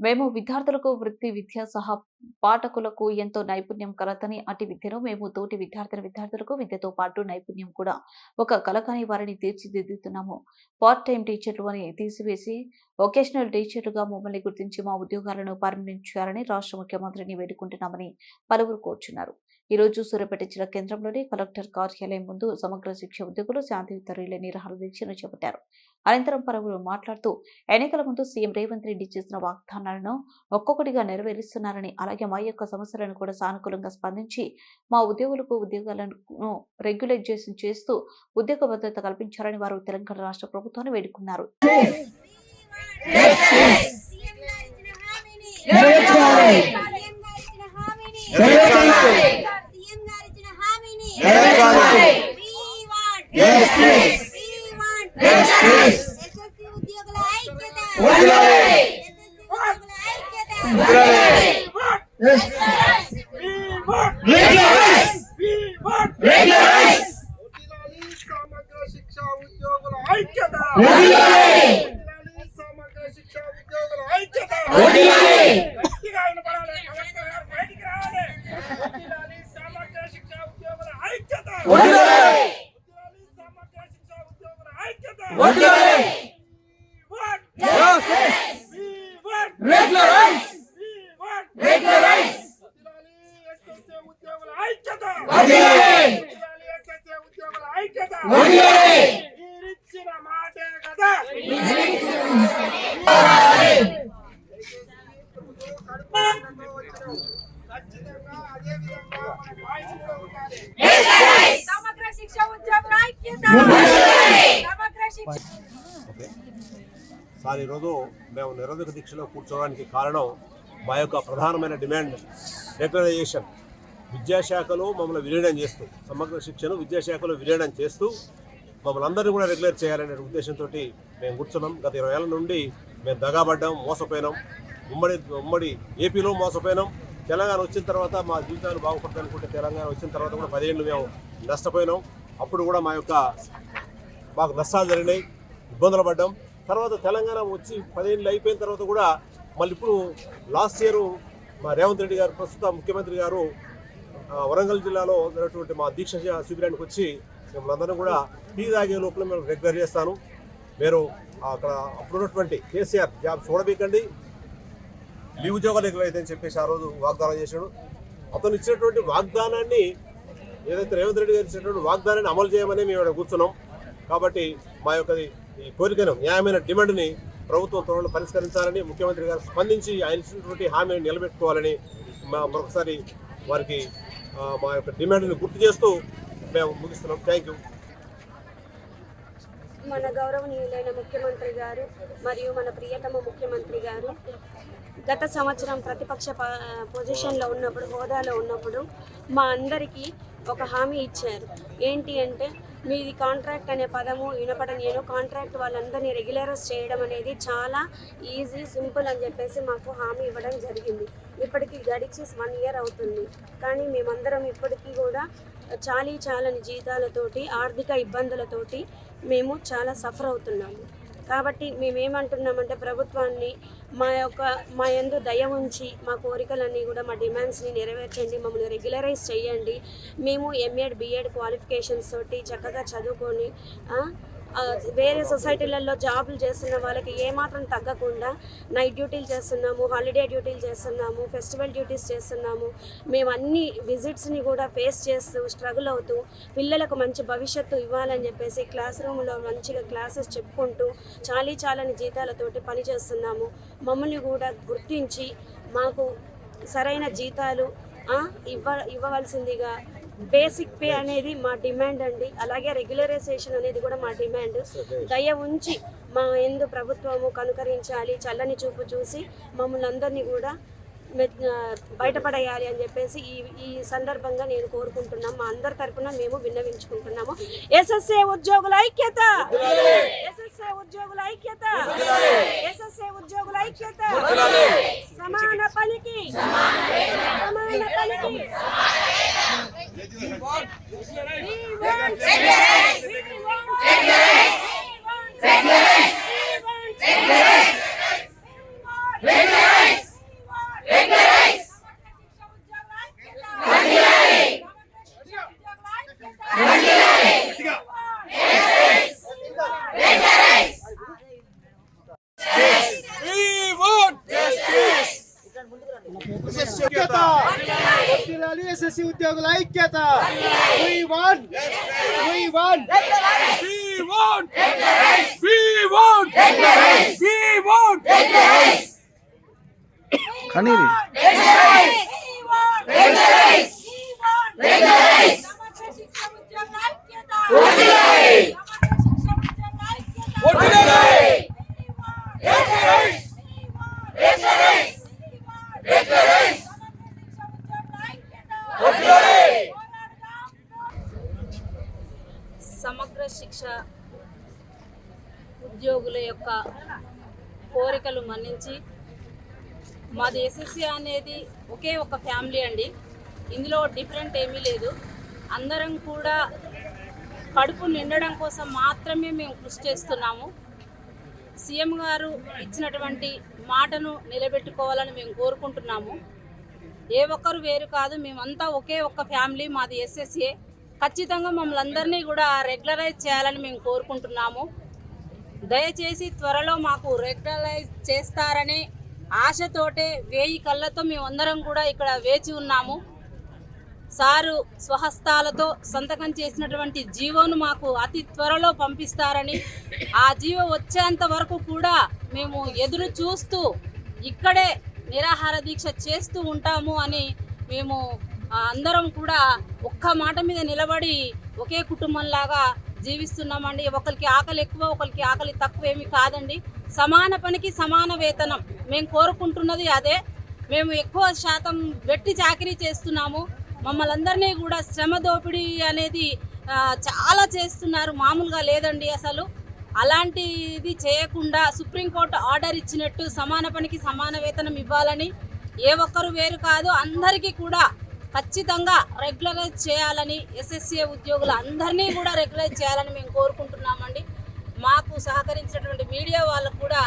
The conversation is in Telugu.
మేము విద్యార్థులకు వృత్తి విద్య సహా పాఠకులకు ఎంతో నైపుణ్యం కలతని అటు విద్యను మేము తోటి విద్యార్థుల విద్యార్థులకు విద్యతో పాటు నైపుణ్యం కూడా ఒక కలకాని వారిని తీర్చిదిద్దుతున్నాము. పార్ట్ టైం టీచర్లు అని తీసివేసి వొకేషనల్ టీచర్లుగా మమ్మల్ని గుర్తించి మా ఉద్యోగాలను పర్మనెంట్ రాష్ట్ర ముఖ్యమంత్రిని వేడుకుంటున్నామని పలువురు కోరుచున్నారు. ఈ రోజు సూర్యాపేట జిల్లా కేంద్రంలోని కలెక్టర్ కార్యాలయం ముందు సమగ్ర శిక్ష ఉద్యోగులు శాంతియుత రీలే నిరాహార దీక్షను చేపట్టారు అనంతరం పలువురు మాట్లాడుతూ ఎన్నికల ముందు సీఎం రేవంత్ రెడ్డి చేసిన వాగ్దానాలను ఒక్కొక్కటిగా నెరవేరుస్తున్నారని అలాగే మా యొక్క సమస్యలను కూడా సానుకూలంగా స్పందించి మా ఉద్యోగులకు ఉద్యోగాలను రెగ్యులైజేషన్ చేస్తూ ఉద్యోగ భద్రత కల్పించాలని వారు తెలంగాణ రాష్ట్ర ప్రభుత్వాన్ని వేడుకున్నారు నెరవేర్చాలి. సమగ్ర శిక్ష ఉద్యోగుల ఐక్యత సమగ్ర శిక్ష ఉద్యోగుల ఐక్యత సమగ్ర శిక్ష ఉద్యోగుల ఐక్యత వదిలాలి. వదిలాలి సమగ్ర శిక్ష ఉద్యోగుల ఐక్యత వదిలాలి. We want Justice. We want Regularize. We want Regularize. వదిలాలి SSA ఉద్యోగుల ఐక్యత వదిలాలి. వదిలాలి SSA ఉద్యోగుల ఐక్యత వదిలాలి. మీరిచ్చిన మాటే కదా ఖచ్చితంగా అదే విధంగా మన వాయిస్ కూడా ఉండాలి సమగ్ర శిక్ష ఉద్యోగుల ఐక్యత సమగ్ర శిక్ష సార్ ఈరోజు మేము నిరోధక దీక్షలో కూర్చోవడానికి కారణం మా యొక్క ప్రధానమైన డిమాండ్ రెగ్యులరైజేషన్ విద్యాశాఖలో మమ్మల్ని విలీనం చేస్తూ సమగ్ర శిక్షను విద్యాశాఖలో విలీనం చేస్తూ మమ్మల్ని అందరినీ కూడా రెగ్యులర్ చేయాలనే ఉద్దేశంతో మేము కూర్చున్నాం. గత ఇరవై ఏళ్ళ నుండి మేము దగాబడ్డాం మోసపోయినాం. ఉమ్మడి ఉమ్మడి ఏపీలో మోసపోయినాం. తెలంగాణ వచ్చిన తర్వాత మా జీవితాలు బాగుపడతాయి అనుకుంటే తెలంగాణ వచ్చిన తర్వాత కూడా పదిహేను మేము నష్టపోయినాం. అప్పుడు కూడా మా యొక్క మాకు నష్టాలు జరిగినాయి ఇబ్బందులు పడ్డాం. తర్వాత తెలంగాణ వచ్చి పదిహేనులు అయిపోయిన తర్వాత కూడా మళ్ళీ ఇప్పుడు లాస్ట్ ఇయర్ మా రేవంత్ రెడ్డి గారు ప్రస్తుత ముఖ్యమంత్రి గారు వరంగల్ జిల్లాలో జరిగినటువంటి మా దీక్ష శిబిరానికి వచ్చి మిమ్మల్ని అందరం కూడా టీ తాగే లోపల మేము రెగ్యులర్ చేస్తాను. మీరు అక్కడ అప్పుడున్నటువంటి కేసీఆర్ జాబ్ చూడబీకండి. లీవ్ ఉద్యోగాలు ఎక్కువైతే అని చెప్పేసి ఆ రోజు వాగ్దానం చేశాడు. అతను ఇచ్చినటువంటి వాగ్దానాన్ని ఏదైతే రేవంత్ రెడ్డి గారు ఇచ్చినటువంటి వాగ్దానాన్ని అమలు చేయమని మేము ఇక్కడ కూర్చున్నాం. కాబట్టి మా యొక్క ఈ కోరికను న్యాయమైన డిమాండ్ని ప్రభుత్వం త్వరలో పరిష్కరించాలని ముఖ్యమంత్రి గారు స్పందించి ఆయన ఇచ్చినటువంటి హామీని నిలబెట్టుకోవాలని మా మరొకసారి వారికి మా యొక్క డిమాండ్ని గుర్తు చేస్తూ మేము ముగిస్తున్నాం. థ్యాంక్ యూ మన గౌరవనీయులైన ముఖ్యమంత్రి గారు మరియు మన ప్రియతమ ముఖ్యమంత్రి గారు గత సంవత్సరం ప్రతిపక్ష ప- పొజిషన్లో ఉన్నప్పుడు హోదాలో ఉన్నప్పుడు మా అందరికీ ఒక హామీ ఇచ్చారు. ఏంటి అంటే మీది కాంట్రాక్ట్ అనే పదము వినపడనేను కాంట్రాక్ట్ వాళ్ళందరినీ రెగ్యులరైజ్ చేయడం అనేది చాలా ఈజీ సింపుల్ అని చెప్పేసి మాకు హామీ ఇవ్వడం జరిగింది. ఇప్పటికి గడిచి వన్ ఇయర్ అవుతుంది. కానీ మేమందరం ఇప్పటికీ కూడా చాలీ చాలని జీతాలతోటి ఆర్థిక ఇబ్బందులతోటి మేము చాలా సఫర్ అవుతున్నాము. కాబట్టి మేమేమంటున్నామంటే ప్రభుత్వాన్ని మా యొక్క మా యందు దయ ఉంచి మా కోరికలన్నీ కూడా మా డిమాండ్స్ని నెరవేర్చండి మమ్మల్ని రెగ్యులరైజ్ చేయండి మేము ఎంఎడ్ బిఎడ్ క్వాలిఫికేషన్స్ తోటి చక్కగా చదువుకొని వేరే సొసైటీలలో జాబులు చేస్తున్న వాళ్ళకి ఏమాత్రం తగ్గకుండా నైట్ డ్యూటీలు చేస్తున్నాము హాలిడే డ్యూటీలు చేస్తున్నాము ఫెస్టివల్ డ్యూటీస్ చేస్తున్నాము. మేము అన్ని విజిట్స్ని కూడా ఫేస్ చేస్తూ స్ట్రగుల్ అవుతూ పిల్లలకు మంచి భవిష్యత్తు ఇవ్వాలని చెప్పేసి క్లాస్ రూమ్లో మంచిగా క్లాసెస్ చెప్పుకుంటూ చాలీ చాలని జీతాలతోటి పని చేస్తున్నాము మమ్మల్ని కూడా గుర్తించి మాకు సరైన జీతాలు ఇవ్వ ఇవ్వవలసిందిగా బేసిక్ పే అనేది మా డిమాండ్ అండి. అలాగే రెగ్యులరైజేషన్ అనేది కూడా మా డిమాండ్. దయ ఉంచి మా ఎందు ప్రభుత్వము కనుకరించాలి చల్లని చూపు చూసి మమ్మల్ని అందరినీ కూడా మె- బయటపడేయాలి అని చెప్పేసి ఈ ఈ సందర్భంగా నేను కోరుకుంటున్నాం. మా అందరి తరఫున మేము విన్నవించుకుంటున్నాము. ఎస్ఎస్ఏ ఉద్యోగుల ఐక్యత! ఉద్యోగుల ఐక్యత ఎస్ఎస్ఏ ఉద్యోగుల ఐక్యత సమాన పనికి సమాన పనికి We want We want We want SSC ఉద్యోగుల ఐక్యత We want. We want. We want. We want. We want. కానీ సమగ్ర ఉద్యోగుల యొక్క కోరికలు మన్నించి మాది ఎస్ఎస్సి అనేది ఒకే ఒక ఫ్యామిలీ అండి. ఇందులో డిఫరెంట్ ఏమీ లేదు. అందరం కూడా కడుపు నిండడం కోసం మాత్రమే మేము కృషి చేస్తున్నాము. సీఎం గారు ఇచ్చినటువంటి మాటను నిలబెట్టుకోవాలని మేము కోరుకుంటున్నాము. ఏ ఒక్కరు వేరు కాదు మేమంతా ఒకే ఒక్క ఫ్యామిలీ మాది ఎస్ఎస్ఏ ఖచ్చితంగా మమ్మల్ని అందరినీ కూడా రెగ్యులరైజ్ చేయాలని మేము కోరుకుంటున్నాము. దయచేసి త్వరలో మాకు రెగ్యులరైజ్ చేస్తారని ఆశతోటే వేయి కళ్ళతో మేమందరం కూడా ఇక్కడ వేచి ఉన్నాము. సారు స్వహస్తాలతో సంతకం చేసినటువంటి జీవోను మాకు అతి త్వరలో పంపిస్తారని ఆ జీవో వచ్చేంత వరకు కూడా మేము ఎదురు చూస్తూ ఇక్కడే నిరాహార దీక్ష చేస్తూ ఉంటాము అని మేము అందరం కూడా ఒక్క మాట మీద నిలబడి ఒకే కుటుంబంలాగా జీవిస్తున్నామండి. ఒకరికి ఆకలి ఎక్కువ ఒకరికి ఆకలి తక్కువ ఏమి కాదండి. సమాన పనికి సమాన వేతనం. మేము కోరుకుంటున్నది అదే. మేము ఎక్కువ శాతం వెట్టి చాకరీ చేస్తున్నాము. మమ్మల్ని అందరినీ కూడా శ్రమ దోపిడీ అనేది చాలా చేస్తున్నారు. మామూలుగా లేదండి అసలు. అలాంటిది చేయకుండా సుప్రీంకోర్టు ఆర్డర్ ఇచ్చినట్టు సమాన పనికి సమాన వేతనం ఇవ్వాలని ఏ ఒక్కరు వేరు కాదు. అందరికీ కూడా ఖచ్చితంగా రెగ్యులరైజ్ చేయాలని ఎస్ఎస్సీ ఉద్యోగులు అందరినీ కూడా రెగ్యులరైజ్ చేయాలని మేము కోరుకుంటున్నామండి. మాకు సహకరించినటువంటి మీడియా వాళ్ళకు కూడా